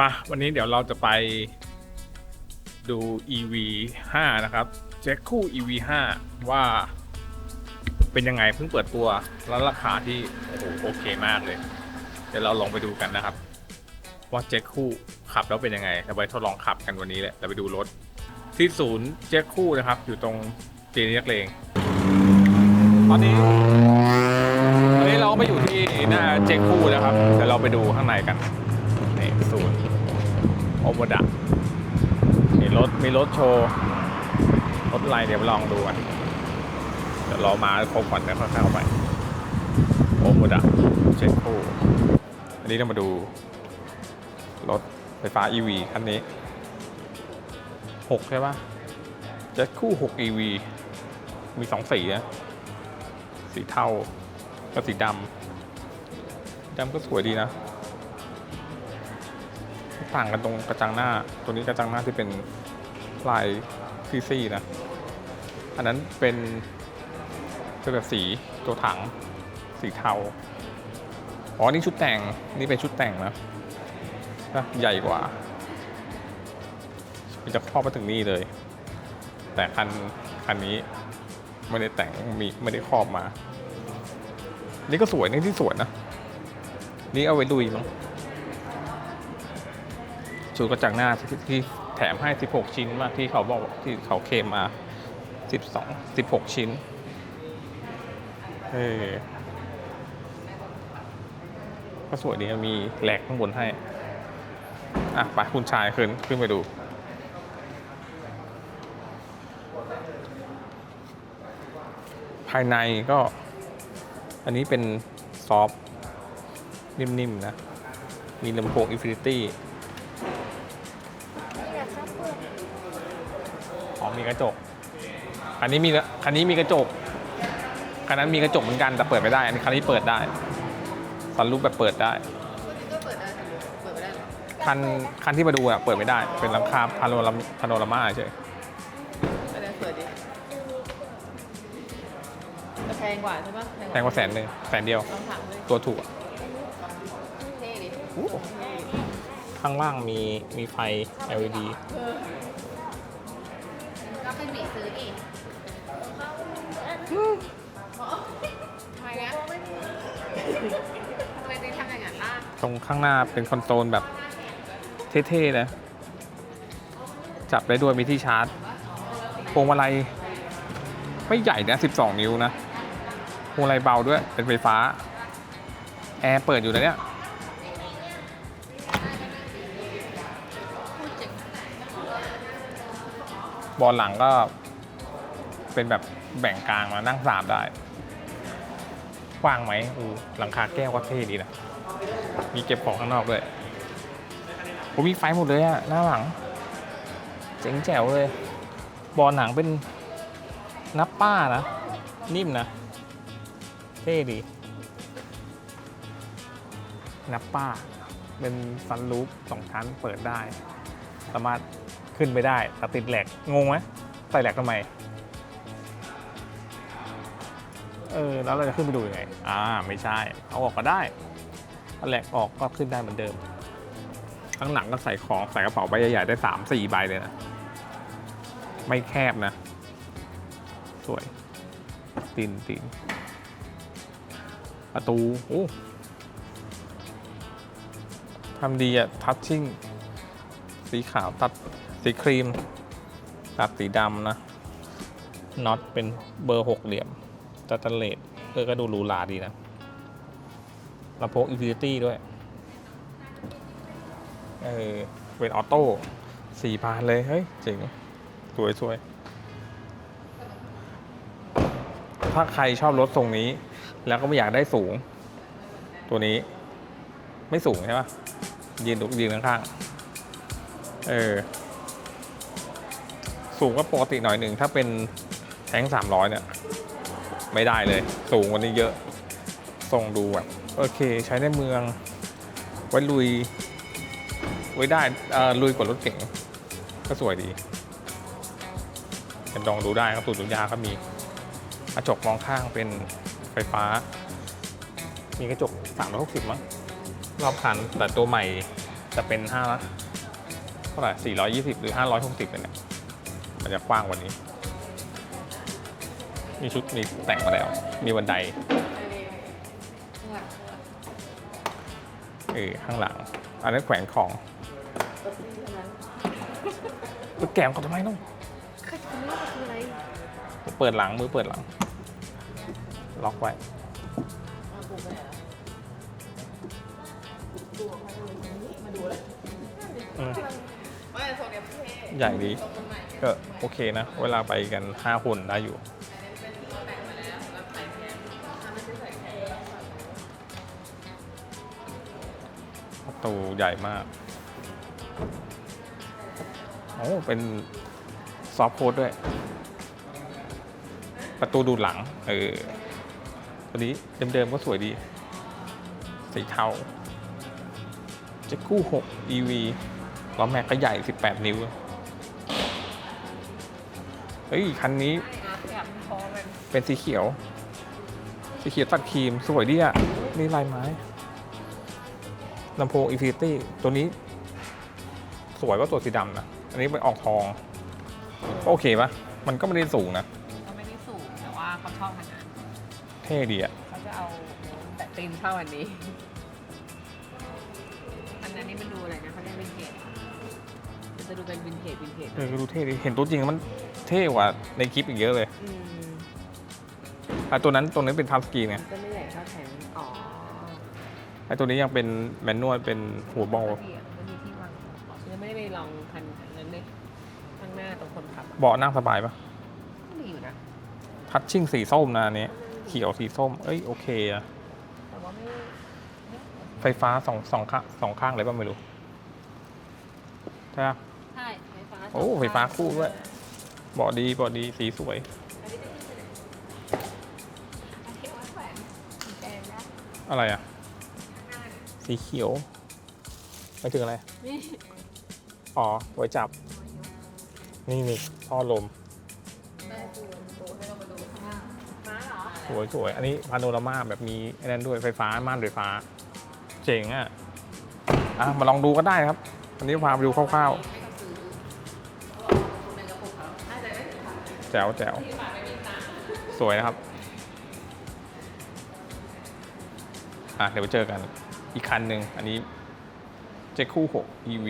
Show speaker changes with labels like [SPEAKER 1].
[SPEAKER 1] มา วันนี้เดี๋ยวเราจะไปดู EV 5นะครับแจ็คคู่ EV 5ว่าเป็นยังไงเพิ่งเปิดตัว แล้วราคาที่โอ้โหโอเคมากเลย เดี๋ยวเราลองไปดูกันนะครับ ว่าแจ็คคู่ขับแล้วเป็นยังไงเราไปทดลองขับกันวันนี้แหละเราไปดูรถ ที่ศูนย์แจ็คคู่นะครับ อยู่ตรงจีนยักเลงตอนนี้ตอนนี้เราก็ไปอยู่ที่หน้าเจ็คคู่นะครับเดี๋ยวเราไปดูข้างในกัน โอโมดะมีรถมีรถโชว์ รถอะไรเดี๋ยวลองดูกันเดี๋ยวเรามาครบก่อนแล้วค่อยเข้าไปโอโมดะเจ็คคู่ อันนี้เรามาดู รถไฟฟ้า EV คันนี้ 6 ใช่ปะเจ็คคู่ 6 EV มี 2 สีนะสีเทากับสีดำดำก็สวยดีนะ ต่างกันตรงกระจังหน้า ตัวนี้กระจังหน้าที่เป็นลายซี่ๆนะ อันนั้นเป็นเป็นแบบสีตัวถังสีเทา อ๋อ นี่ชุดแต่ง นี่เป็นชุดแต่งนะนะใหญ่กว่า มันจะครอบมาถึงนี่เลย แต่คันคันนี้ไม่ได้แต่งมีไม่ได้ครอบมา นี่ก็สวยนี่ที่สวยนะ นี่เอาไว้ลุยมั้ง ชุดกระจังหน้าที่ที่แถมให้ 16 ชิ้นมาที่เขาบอกที่เขาเคมมา 12 16 ชิ้นเออก็สวยดีมีแหลกข้างบนให้ อะไปคุณชายขึ้นขึ้นไปดูภายในก็ อันนี้เป็นซอฟนิ่มๆนะ มีลำโพง Infinity อ๋อมีกระจก อันนี้มีคันนี้มีกระจกคันนั้นมีกระจกเหมือนกันแต่เปิดไม่ได้ อันนี้คันนี้เปิดได้สันรูปแบบเปิดได้
[SPEAKER 2] ก็เปิดได้เปิดไม่ได้หรอ
[SPEAKER 1] คันคันที่มาดูอะเปิดไม่ได้ เป็นหลังคาพาโนรามาพาโนรามาเฉย
[SPEAKER 2] อันนี้เปิดดิจะแพงกว่าใช่ปะ
[SPEAKER 1] แพงกว่าแสนหนึ่งแสนเดียว
[SPEAKER 2] ลองถามเลย
[SPEAKER 1] ตัวถูกอะ
[SPEAKER 2] เท่ดิ
[SPEAKER 1] ข้างล่างมีมีไฟ LED
[SPEAKER 2] ก็เป็นหมี ซื้อดิทำไมเนี้ยทำไมถึงทำอย่างนั้นล่ะ
[SPEAKER 1] ตรงข้างหน้าเป็นคอนโซลแบบเท่ๆนะจับได้ด้วยมีที่ชาร์จ พวงมาลัยไม่ใหญ่นะ 12 นิ้วนะพวงมาลัยเบาด้วยเป็นไฟฟ้า แอร์เปิดอยู่นะเนี่ย
[SPEAKER 2] พูดเจ๋ง
[SPEAKER 1] บอลหลังก็ เป็นแบบแบ่งกลางมานั่งสามได้กว้างไหมอูหลังคาแก้วก็เท่ดีนะมีเก็บของข้างนอกด้วยผมมีไฟหมดเลยอะหน้าหลัง เจ๋งแจ๋วเลยบอลหนังเป็นนับป้านะ นิ่มนะ เท่ดี นับป้า เป็นซันรูฟสองชั้นเปิดได้ สามารถขึ้นไปได้แต่ติดแหลกงงไหมใส่แหลกทำไม เออแล้วเราจะขึ้นไปดูยังไงอ่าไม่ใช่ เอาออกก็ได้เอาแหลกออกก็ขึ้นได้เหมือนเดิม ข้างหลังก็ใส่ของใส่กระเป๋าใบใหญ่ๆได้สามสี่ใบเลยนะไม่แคบนะ สวยตีนตีนประตูโอ้ทำดีอะทัชชิ่งสีขาวตัดสีครีม ตัดสีดำนะน็อตเป็นเบอร์หกเหลี่ยม ตัดตเลดเออก็ดูหรูหราดีนะลำโพงอินฟินิตี้ด้วย เออ เป็นออโต้สี่พานเลย เฮ้ย เจ๋ง สวยสวย ถ้าใครชอบรถทรงนี้ แล้วก็ไม่อยากได้สูง ตัวนี้ ไม่สูงใช่ปะยืนดูยืนข้างๆ เออ สูงก็ปกติหน่อยหนึ่ง ถ้าเป็นแทงสามร้อยเนี่ย ไม่ได้เลย สูงกว่านี้เยอะทรงดูแบบโอเค ใช้ในเมือง ไว้ลุย ไว้ได้เออลุยกว่ารถเก๋งก็สวยดีเป็นลองดูได้ครับตูดตุนยาก็มีกระจกมองข้างเป็นไฟฟ้า มีกระจก 360 มั้งรอบคันแต่ตัวใหม่จะเป็นห้าเท่าไหร่สี่ร้อยยี่สิบหรือห้าร้อยหกสิบเนี่ยมันจะกว้างกว่านี้ มีชุดมีแต่งมาแล้ว มีบันไดเออข้างหลัง อันนั้นแขวนของไปแกมเขาทำไมน้องเปิดหลังมือเปิดหลัง ล็อกไว้ใหญ่ดีก็โอเคนะ เวลาไปกันห้าคนได้อยู่ ประตูใหญ่มาก โอ้ เป็นซอฟต์โค้ดด้วย ประตูดูดหลัง เออ ตัวนี้เดิมๆก็สวยดี สีเทาเจ็กู้ 6 EV ล้อแม็กก็ใหญ่ 18 นิ้ว เฮ้ย คันนี้
[SPEAKER 2] อาร์ตแบบพอเป็น
[SPEAKER 1] เป็นสีเขียว สีเขียวตัดครีม สวยดีอะ นี่ลายไม้ ลำโพง Infinity ตัวนี้ สวยกว่าตัวสีดำนะ อันนี้เป็นออกทองก็โอเคปะมันก็ไม่ได้สูงนะ
[SPEAKER 2] ก็ไม่ได้สูงแต่ว่าเขาชอบขนาด
[SPEAKER 1] เท่ดีอะ
[SPEAKER 2] เขาจะเอาแต่ตีนเท่าอันนี้ อันนั้นนี่มันดูอะไรนะเขาเรียกวินเทจมันจะดูเป็นวินเทจวินเทจ
[SPEAKER 1] เออดูเท่ดี เห็นตัวจริงแล้วมันเท่กว่าในคลิปอีกเยอะเลย
[SPEAKER 2] อืม
[SPEAKER 1] อะตัวนั้นตัวนั้นเป็นทัชสกรีนไง
[SPEAKER 2] มันก็ไม่ใหญ่เท่าแขนอ๋อ
[SPEAKER 1] ไอ้ตัวนี้ยังเป็นแมนนวลเป็นหัวบอล
[SPEAKER 2] ก็มีก็มีที่วางยังไม่ได้ไปลองคันนั้นเลยข้างหน้าตรงคนขับอะ
[SPEAKER 1] เบาะนั่งสบายปะ
[SPEAKER 2] มีอยู่นะ
[SPEAKER 1] ทัชชิ่งสีส้มนะอันนี้เขียวสีส้ม เอ้ยโอเคอะ
[SPEAKER 2] แต่ว่าไม่ไม่
[SPEAKER 1] ไฟฟ้าสองสองข้างสองข้างเลยป่ะไม่รู้ใช่ปะ
[SPEAKER 2] ใช่ไฟฟ้า
[SPEAKER 1] โอ้ไฟฟ้าคู่ด้วย เบาะดีเบาะดีสีสวย
[SPEAKER 2] อันนี้ว่าแขวนสีแดงนะ
[SPEAKER 1] อะไรอะ สีเขียวไม่ถึงอะไร
[SPEAKER 2] นี่
[SPEAKER 1] อ๋อ ไว้จับ นี่นี่ท่อลม
[SPEAKER 2] ได้ดูดูให้เรามาดูข้างล่างฟ้าเหรอ
[SPEAKER 1] สวยสวย อันนี้พาโนรามาแบบมีไอ้นั่นด้วยไฟฟ้า ม่านไฟฟ้า เจ๋งอะ อะ มาลองดูก็ได้ครับ อันนี้พาไปดูคร่าว
[SPEAKER 2] ไม่ต้องซื้อคนในกระปุกเขาน่าจะได้ค่ะ
[SPEAKER 1] ๆแจ๋วแจ๋ว
[SPEAKER 2] ที่ฝาไม่มีตังค์
[SPEAKER 1] สวยนะครับ อะ เดี๋ยวไปเจอกัน อีกคันหนึ่งอันนี้เจคู่6 EV